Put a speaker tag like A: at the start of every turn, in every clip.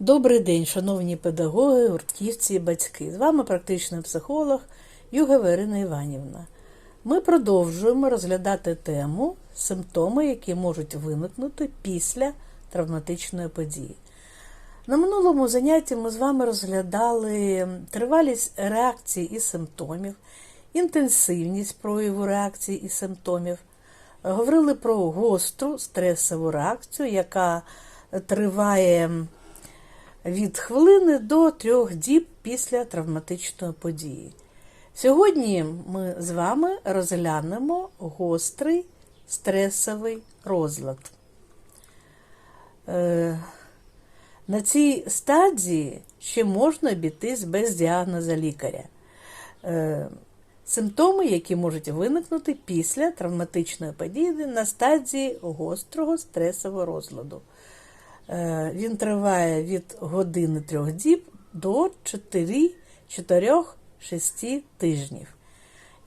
A: Добрий день, шановні педагоги, гуртківці і батьки. З вами практичний психолог Юга Ірина Іванівна. Ми продовжуємо розглядати тему симптоми, які можуть виникнути після травматичної події. На минулому занятті ми з вами розглядали тривалість реакцій і симптомів, інтенсивність прояву реакцій і симптомів. Говорили про гостру стресову реакцію, яка триває від хвилини до трьох діб після травматичної події. Сьогодні ми з вами розглянемо гострий стресовий розлад. Е, На цій стадії ще можна обійтись без діагноза лікаря. Е, Симптоми, які можуть виникнути після травматичної події на стадії гострого стресового розладу. Е, Він триває від години трьох діб до 4-6 тижнів.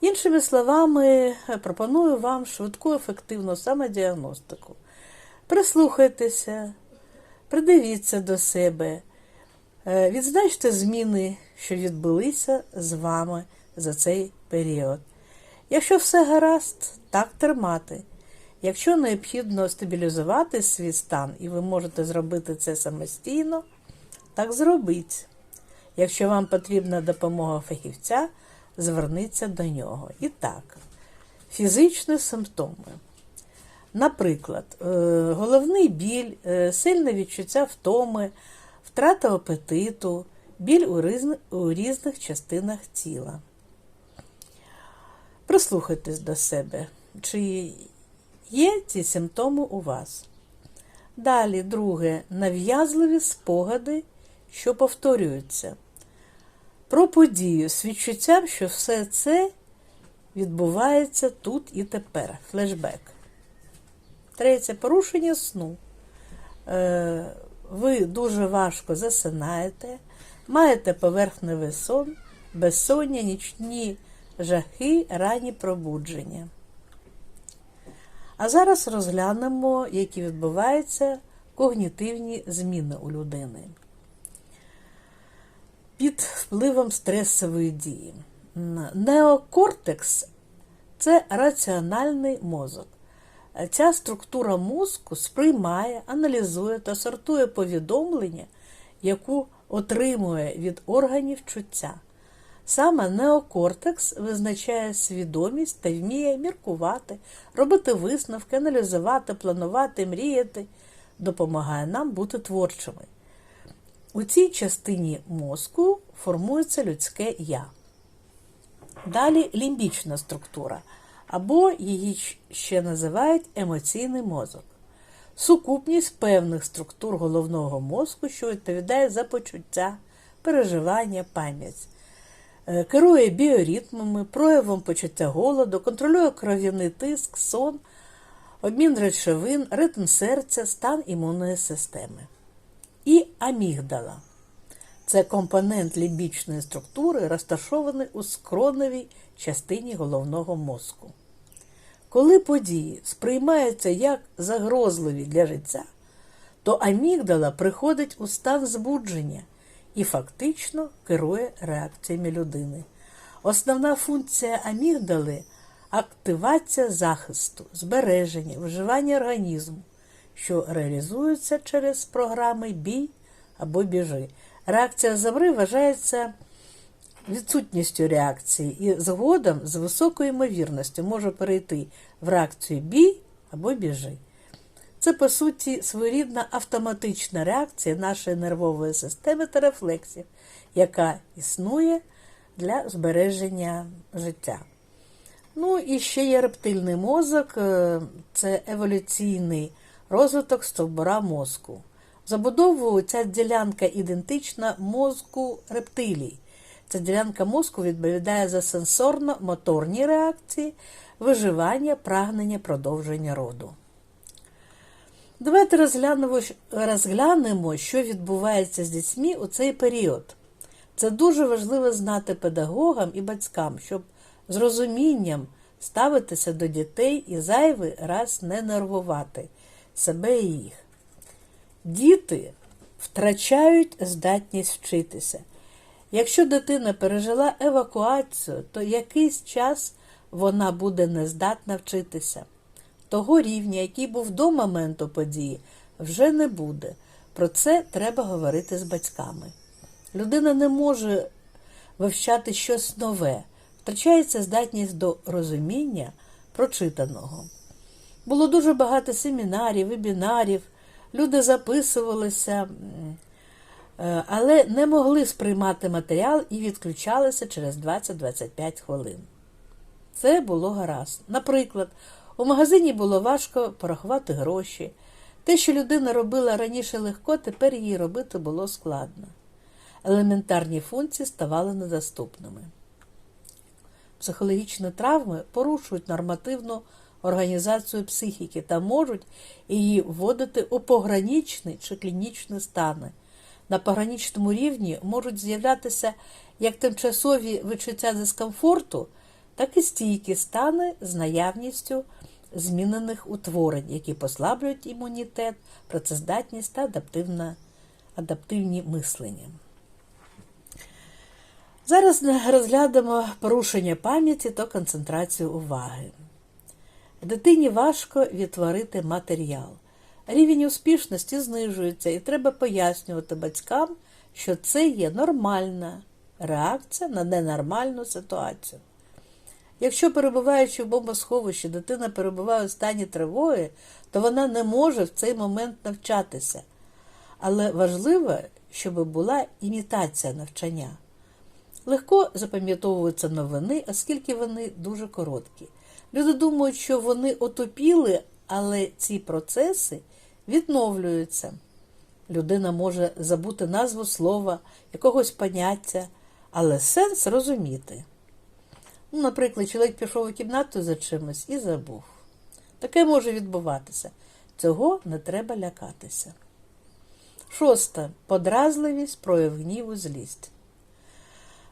A: Іншими словами, пропоную вам швидку ефективну самодіагностику. Прислухайтеся, придивіться до себе, е, відзначте зміни, що відбулися з вами за цей період. Якщо все гаразд, так тримати. Якщо необхідно стабілізувати свій стан, і ви можете зробити це самостійно, так зробіть. Якщо вам потрібна допомога фахівця, зверніться до нього. І так, фізичні симптоми. Наприклад, е, головний біль, е, сильне відчуття втоми, втрата апетиту, біль у різни- у різних частинах тіла. Прислухайтесь до себе, чи є ці симптоми у вас. Далі, друге, нав'язливі спогади, що повторюються. Про подію з відчуттям, що все це відбувається тут і тепер. Флешбек. Третє порушення сну. Е, Ви дуже важко засинаєте, маєте поверхневий сон, безсоння, нічні жахи, ранні пробудження. А зараз розглянемо, які відбуваються когнітивні зміни у людини. Під впливом стресової дії. Неокортекс це раціональний мозок. Ця структура мозку сприймає, аналізує та сортує повідомлення, яку отримує від органів чуття. Саме неокортекс визначає свідомість та вміє міркувати, робити висновки, аналізувати, планувати, мріяти, допомагає нам бути творчими. У цій частині мозку формується людське я. Далі лімбічна структура, або її ще називають емоційний мозок. Сукупність певних структур головного мозку, що відповідає за почуття, переживання, пам'ять. Е, Керує біоритмами, проявом почуття голоду, контролює кров'яний тиск, сон, обмін речовин, ритм серця, стан імунної системи. І амігдала. Це компонент лімбічної структури, розташований у скроневій частині головного мозку. Коли події сприймаються як загрозливі для життя, то амігдала приходить у стан збудження і фактично керує реакціями людини. Основна функція амігдали активація захисту, збереження, вживання організму, що реалізується через програми бій або біжи. Реакція замри вважається відсутністю реакції і згодом з високою ймовірністю може перейти в реакцію бій або біжи. Це, по суті, своєрідна автоматична реакція нашої нервової системи та рефлексів, яка існує для збереження життя. Ну і ще є рептильний мозок, е, це еволюційний розвиток стовбура мозку. Забудовою ця ділянка ідентична мозку рептилій. Ця ділянка мозку відповідає за сенсорно-моторні реакції, виживання, прагнення продовження роду. Давайте розглянемо, розглянемо, що відбувається з дітьми у цей період. Це дуже важливо знати педагогам і батькам, щоб з розумінням ставитися до дітей і зайвий раз не нервувати себе і їх. Діти втрачають здатність вчитися. Якщо дитина пережила евакуацію, то якийсь час вона буде нездатна вчитися. Того рівня, який був до моменту події, вже не буде. Про це треба говорити з батьками. Людина не може вивчати щось нове, втрачається здатність до розуміння прочитаного. Було дуже багато семінарів, вебінарів, люди записувалися, е, але не могли сприймати матеріал і відключалися через 20-25 хвилин. Це було гаразд. Наприклад, у магазині було важко порахувати гроші. Те, що людина робила раніше легко, тепер її робити було складно. Елементарні функції ставали недоступними. Психологічні травми порушують нормативну організацію психіки та можуть її вводити у пограничні чи клінічні стани. На пограничному рівні можуть з'являтися як тимчасові відчуття дискомфорту, так і стійкі стани з наявністю змінених утворень, які послаблюють імунітет, працездатність та адаптивне, адаптивні мислення. Зараз розглянемо порушення пам'яті та концентрацію уваги. Дитині важко відтворити матеріал. Рівень успішності знижується, і треба пояснювати батькам, що це є нормальна реакція на ненормальну ситуацію. Якщо, перебуваючи в бомбосховищі, дитина перебуває у стані тривоги, то вона не може в цей момент навчатися. Але важливо, щоб була імітація навчання. Легко запам'ятовуються новини, оскільки вони дуже короткі. Люди думають, що вони отопіли, але ці процеси відновлюються. Людина може забути назву слова, якогось поняття, але сенс розуміти. Ну, Наприклад, чоловік пішов у кімнату за чимось і забув. Таке може відбуватися. Цього не треба лякатися. Шосте. Подразливість, прояв гніву, злість.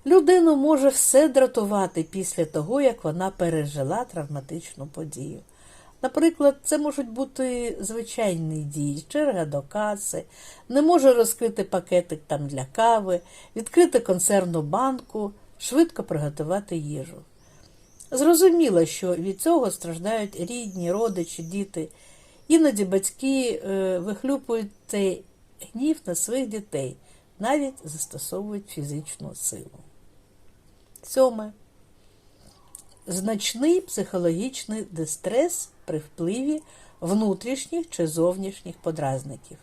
A: Людину може все дратувати після того, як вона пережила травматичну подію. Наприклад, це можуть бути звичайні дії, черга до каси, не може розкрити пакетик там для кави, відкрити консервну банку, швидко приготувати їжу. Зрозуміло, що від цього страждають рідні, родичі, діти. Іноді батьки е, вихлюпують цей гнів на своїх дітей, навіть застосовують фізичну силу. Сьоме. Значний психологічний дистрес при впливі внутрішніх чи зовнішніх подразників.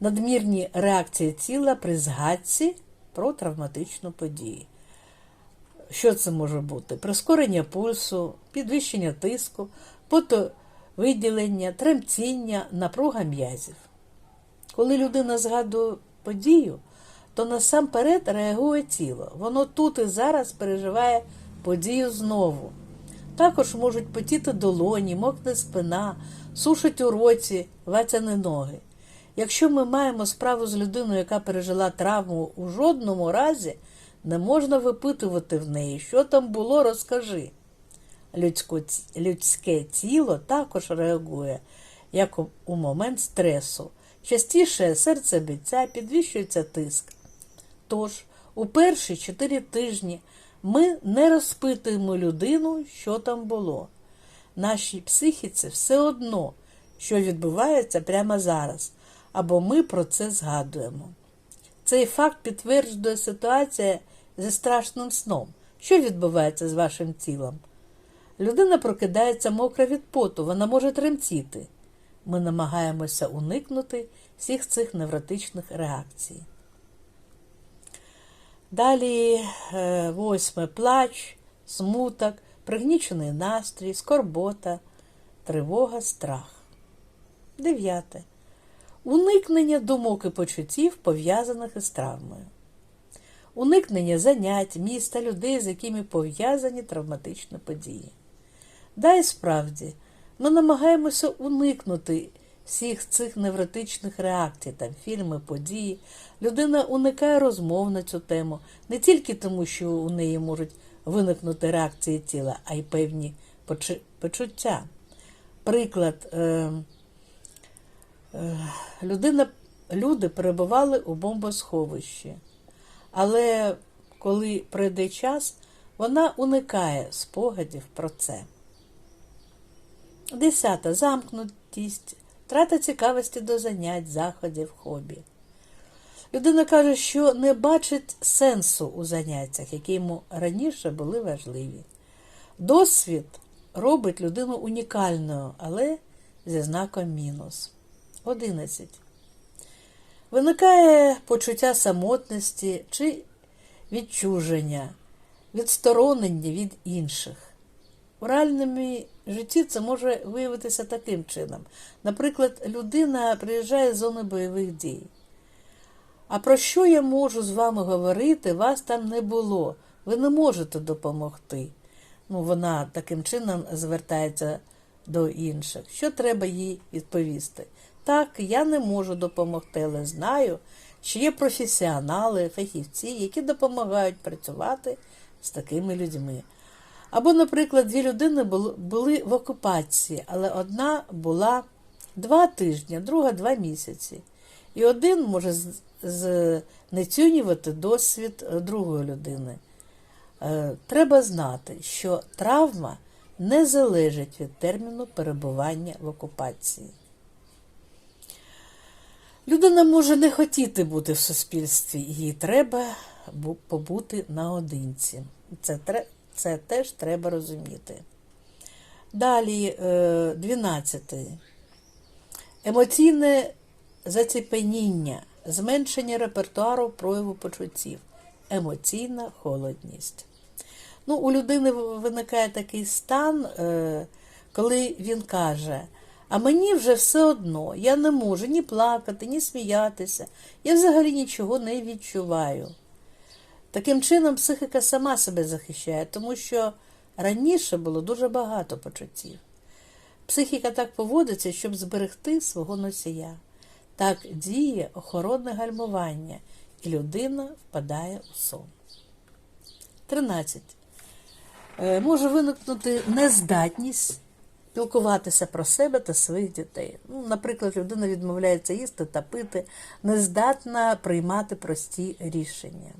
A: Надмірні реакції тіла при згадці про травматичну подію. Що це може бути? Прискорення пульсу, підвищення тиску, потовиділення, тремтіння, напруга м'язів. Коли людина згадує подію, то насамперед реагує тіло. Воно тут і зараз переживає подію знову. Також можуть потіти долоні, мокне спина, сушить у роті, ватяні ноги. Якщо ми маємо справу з людиною, яка пережила травму у жодному разі, не можна випитувати в неї, що там було, розкажи. Людське тіло також реагує, як у, момент стресу. Частіше серцебиття, підвищується тиск. Тож, у перші чотири тижні ми не розпитуємо людину, що там було. Нашій психіці все одно, що відбувається прямо зараз, або ми про це згадуємо. Цей факт підтверджує ситуація зі страшним сном. Що відбувається з вашим тілом? Людина прокидається мокра від поту, вона може тремтіти. Ми намагаємося уникнути всіх цих невротичних реакцій. Далі е, восьме плач, смуток, пригнічений настрій, скорбота, тривога, страх. Дев'яте. Уникнення думок і почуттів, пов'язаних із травмою. Уникнення занять, міста, людей, з якими пов'язані травматичні події. Да справді, ми намагаємося уникнути всіх цих невротичних реакцій, там фільми, події. Людина уникає розмов на цю тему не тільки тому, що у неї можуть виникнути реакції тіла, а й певні почуття. Приклад, е, е, людина люди перебували у бомбосховищі. Але коли прийде час, вона уникає спогадів про це. Десята замкнутість, трата цікавості до занять, заходів, хобі. Людина каже, що не бачить сенсу у заняттях, які йому раніше були важливі. Досвід робить людину унікальною, але зі знаком мінус. 11. Виникає почуття самотності чи відчуження, відсторонення від інших. У реальному житті це може виявитися таким чином. Наприклад, людина приїжджає з зони бойових дій. А про що я можу з вами говорити? Вас там не було. Ви не можете допомогти. Ну, вона таким чином звертається до інших. Що треба їй відповісти? Так, я не можу допомогти, але знаю, що є професіонали, фахівці, які допомагають працювати з такими людьми. Або, наприклад, дві людини були в окупації, але одна була два тижні, друга два місяці. І один може знецінювати досвід другої людини. Е, треба знати, що травма не залежить від терміну перебування в окупації. Людина може не хотіти бути в суспільстві, їй треба побути наодинці. Це, це теж треба розуміти. Далі, 12. Е, Емоційне заціпеніння, зменшення репертуару прояву почуттів, емоційна холодність. Ну, У людини виникає такий стан, е, коли він каже, а мені вже все одно, я не можу ні плакати, ні сміятися, я взагалі нічого не відчуваю. Таким чином, психіка сама себе захищає, тому що раніше було дуже багато почуттів. Психіка так поводиться, щоб зберегти свого носія. Так діє охоронне гальмування, і людина впадає у сон. 13. Е, може виникнути нездатність спілкуватися про себе та своїх дітей. Ну, Наприклад, людина відмовляється їсти та пити, нездатна приймати прості рішення.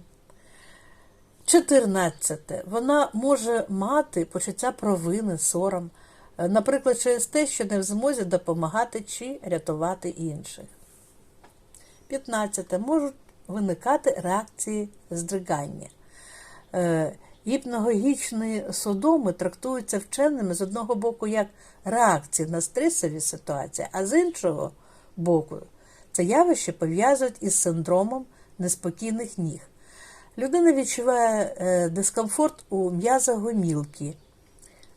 A: 14. Вона може мати почуття провини, сором, е, наприклад, через те, що не в змозі допомагати чи рятувати інших. 15. Можуть виникати реакції здригання. Е, гіпногогічні судоми трактуються вченими з одного боку як реакції на стресові ситуації, а з іншого боку, це явище пов'язують із синдромом неспокійних ніг. Людина відчуває е, дискомфорт у м'язах гомілки.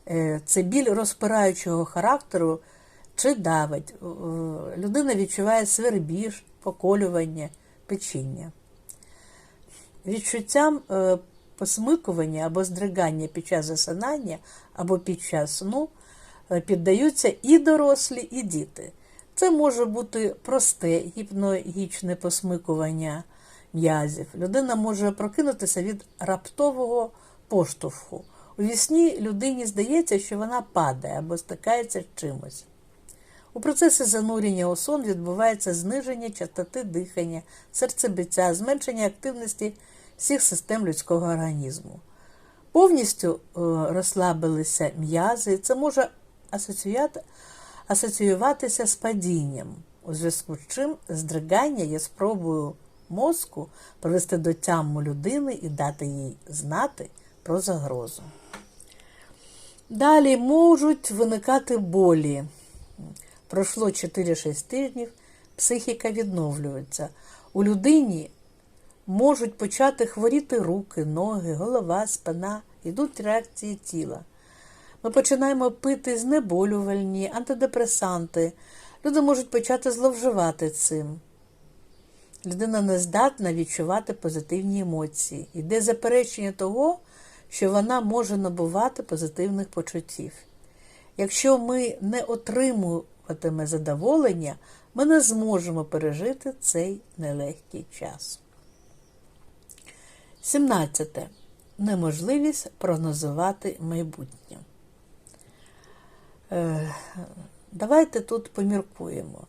A: Е, це біль розпираючого характеру чи давить. Людина відчуває свербіж, поколювання, печіння. Відчуттям е, посмикування або здригання під час засинання або під час сну піддаються і дорослі, і діти. Це може бути просте гіпногічне посмикування м'язів. Людина може прокинутися від раптового поштовху. У вісні людині здається, що вона падає або стикається з чимось. У процесі занурення у сон відбувається зниження частоти дихання, серцебиття, зменшення активності всіх систем людського організму. Повністю е, розслабилися м'язи, це може асоціюватися з падінням, у зв'язку з чим здригання є спробою мозку привести до тяму людини і дати їй знати про загрозу. Далі можуть виникати болі. Пройшло 4-6 тижнів, психіка відновлюється. У людині можуть почати хворіти руки, ноги, голова, спина, йдуть реакції тіла. Ми починаємо пити знеболювальні, антидепресанти. Люди можуть почати зловживати цим. Людина не здатна відчувати позитивні емоції. Іде заперечення того, що вона може набувати позитивних почуттів. Якщо ми не отримуватиме задоволення, ми не зможемо пережити цей нелегкий час. 17. Неможливість прогнозувати майбутнє. Е, давайте тут поміркуємо.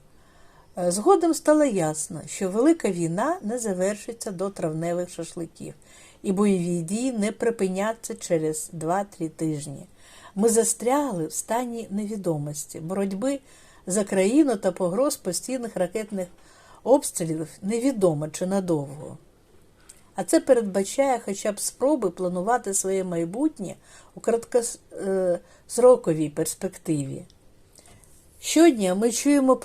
A: Е, Згодом стало ясно, що велика війна не завершиться до травневих шашликів, і бойові дії не припиняться через 2-3 тижні. Ми застрягли в стані невідомості, боротьби за країну та погроз постійних ракетних обстрілів невідомо чи надовго. А це передбачає хоча б спроби планувати своє майбутнє у короткостроковій перспективі. Щодня ми чуємо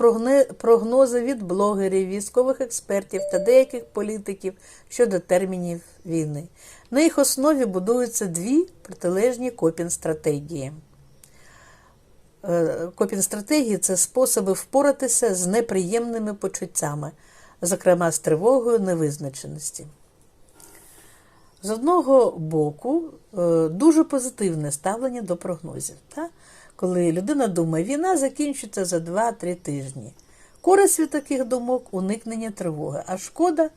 A: прогнози від блогерів, військових експертів та деяких політиків щодо термінів війни. На їх основі будуються дві протилежні копінг-стратегії. Е, Копінг-стратегії – це способи впоратися з неприємними почуттями, зокрема з тривогою невизначеності. З одного боку, е, дуже позитивне ставлення до прогнозів. Та? Коли людина думає, війна закінчиться за 2-3 тижні. Користь від таких думок уникнення тривоги, а шкода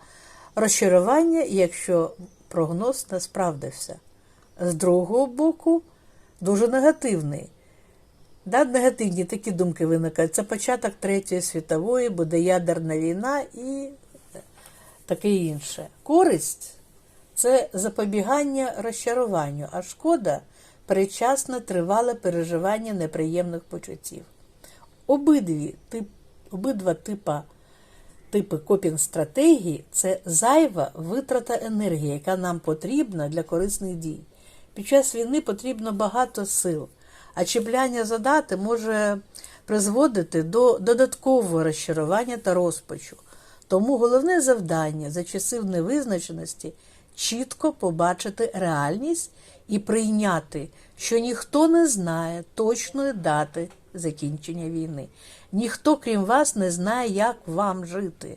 A: розчарування, якщо прогноз не справдився. З другого боку, дуже негативний. Да, негативні такі думки виникають. Це початок Третьої світової, буде ядерна війна і таке інше. Користь це запобігання розчаруванню, а шкода передчасне тривале переживання неприємних почуттів. Обидві, тип, обидва типа, типи копінг-стратегії це зайва витрата енергії, яка нам потрібна для корисних дій. Під час війни потрібно багато сил, а чіпляння за дати може призводити до додаткового розчарування та розпачу. Тому головне завдання за часів невизначеності чітко побачити реальність і прийняти, що ніхто не знає точної дати закінчення війни. Ніхто, крім вас, не знає, як вам жити.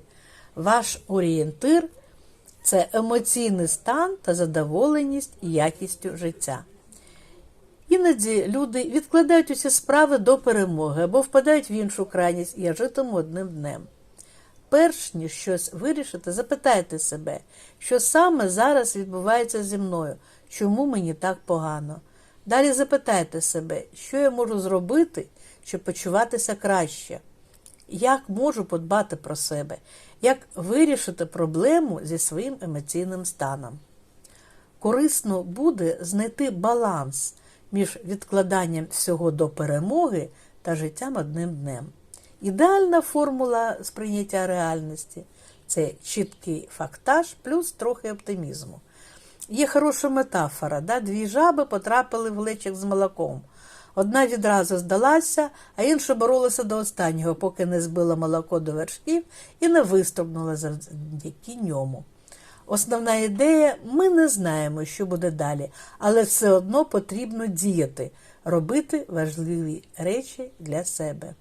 A: Ваш орієнтир це емоційний стан та задоволеність якістю життя. Іноді люди відкладають усі справи до перемоги або впадають в іншу крайність, і я житиму одним днем. Перш ніж щось вирішити, запитайте себе, що саме зараз відбувається зі мною, чому мені так погано. Далі запитайте себе, що я можу зробити, щоб почуватися краще, як можу подбати про себе, як вирішити проблему зі своїм емоційним станом. Корисно буде знайти баланс між відкладанням всього до перемоги та життям одним днем. Ідеальна формула сприйняття реальності це чіткий фактаж плюс трохи оптимізму. Є хороша метафора, да? дві жаби потрапили в глечик з молоком. Одна відразу здалася, а інша боролася до останнього, поки не збила молоко до вершків і не вистрибнула завдяки ньому. Основна ідея ми не знаємо, що буде далі, але все одно потрібно діяти, робити важливі речі для себе.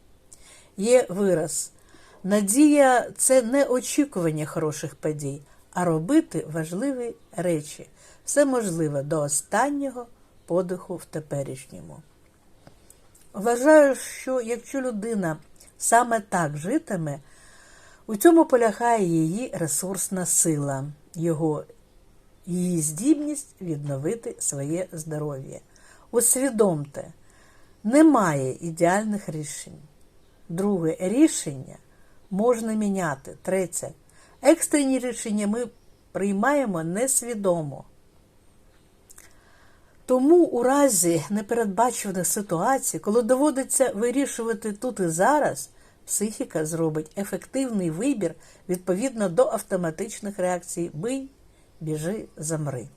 A: Є вираз. Надія це не очікування хороших подій, а робити важливі речі. Все можливе до останнього подиху в теперішньому. Вважаю, що якщо людина саме так житиме, у цьому полягає її ресурсна сила, його, її здібність відновити своє здоров'я. Усвідомте, немає ідеальних рішень. Друге рішення можна міняти. Третє. Екстрені рішення ми приймаємо несвідомо. Тому у разі непередбачуваних ситуацій, коли доводиться вирішувати тут і зараз, психіка зробить ефективний вибір відповідно до автоматичних реакцій бий, біжи, замри.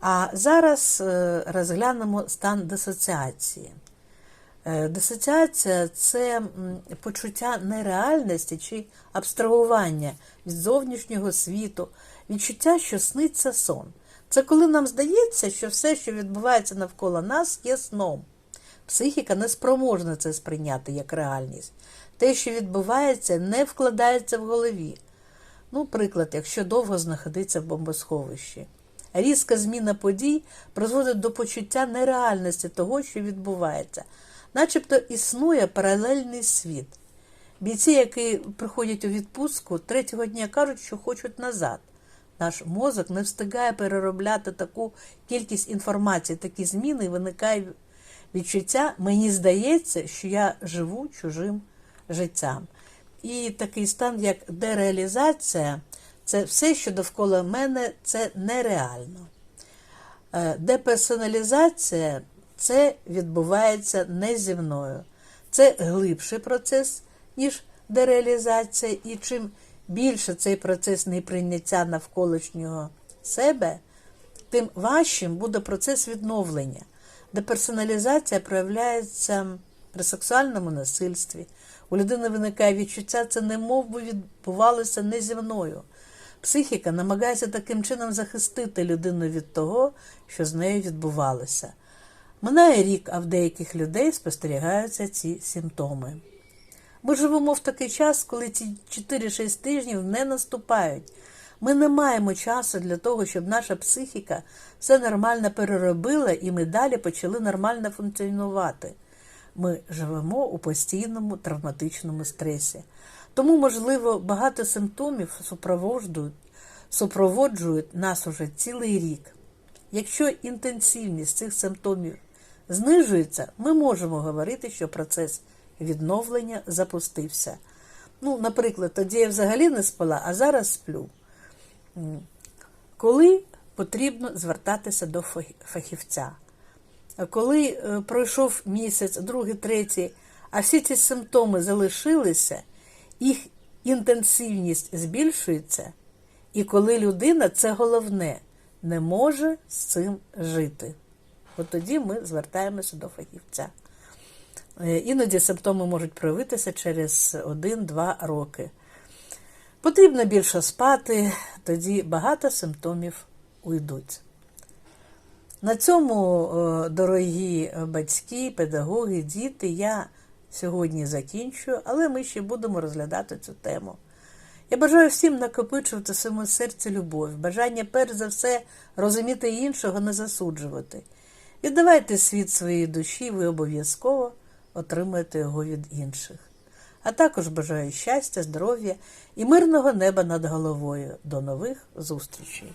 A: А зараз е, розглянемо стан дисоціації. Е, Дисоціація це почуття нереальності чи абстрагування від зовнішнього світу, відчуття, що сниться сон. Це коли нам здається, що все, що відбувається навколо нас, є сном. Психіка не спроможна це сприйняти як реальність. Те, що відбувається, не вкладається в голові. Ну, приклад, якщо довго знаходиться в бомбосховищі. Різка зміна подій призводить до почуття нереальності того, що відбувається, начебто існує паралельний світ. Бійці, які приходять у відпустку, третього дня кажуть, що хочуть назад. Наш мозок не встигає переробляти таку кількість інформації, такі зміни, виникає відчуття, мені здається, що я живу чужим життям. і такий стан, як дереалізація, це все, що довкола мене, це нереально. Е, Деперсоналізація це відбувається не зі мною. Це глибший процес, ніж дереалізація, і чим більше цей процес неприйняття навколишнього себе, тим важчим буде процес відновлення. Деперсоналізація проявляється при сексуальному насильстві. У людини виникає відчуття, це не мов би відбувалося не зі мною. Психіка намагається таким чином захистити людину від того, що з нею відбувалося. Минає рік, а в деяких людей спостерігаються ці симптоми. Ми живемо в такий час, коли ці 4-6 тижнів не наступають. Ми не маємо часу для того, щоб наша психіка все нормально переробила і ми далі почали нормально функціонувати. Ми живемо у постійному травматичному стресі. Тому, можливо, багато симптомів супроводжують, супроводжують нас уже цілий рік. Якщо інтенсивність цих симптомів знижується, ми можемо говорити, що процес відновлення запустився. Ну, наприклад, тоді я взагалі не спала, а зараз сплю. Коли потрібно звертатися до фахівця? Коли е, пройшов місяць, другий, третій, а всі ці симптоми залишилися, їх інтенсивність збільшується, і коли людина, це головне, не може з цим жити. От тоді ми звертаємося до фахівця. Е, Іноді симптоми можуть проявитися через 1-2 роки. Потрібно більше спати, тоді багато симптомів уйдуть. На цьому, е, дорогі батьки, педагоги, діти, я сьогодні закінчую, але ми ще будемо розглядати цю тему. Я бажаю всім накопичувати в своєму серці любов, бажання перш за все розуміти іншого, не засуджувати. Віддавайте світ своєї душі, ви обов'язково отримаєте його від інших. А також бажаю щастя, здоров'я і мирного неба над головою. До нових зустрічей!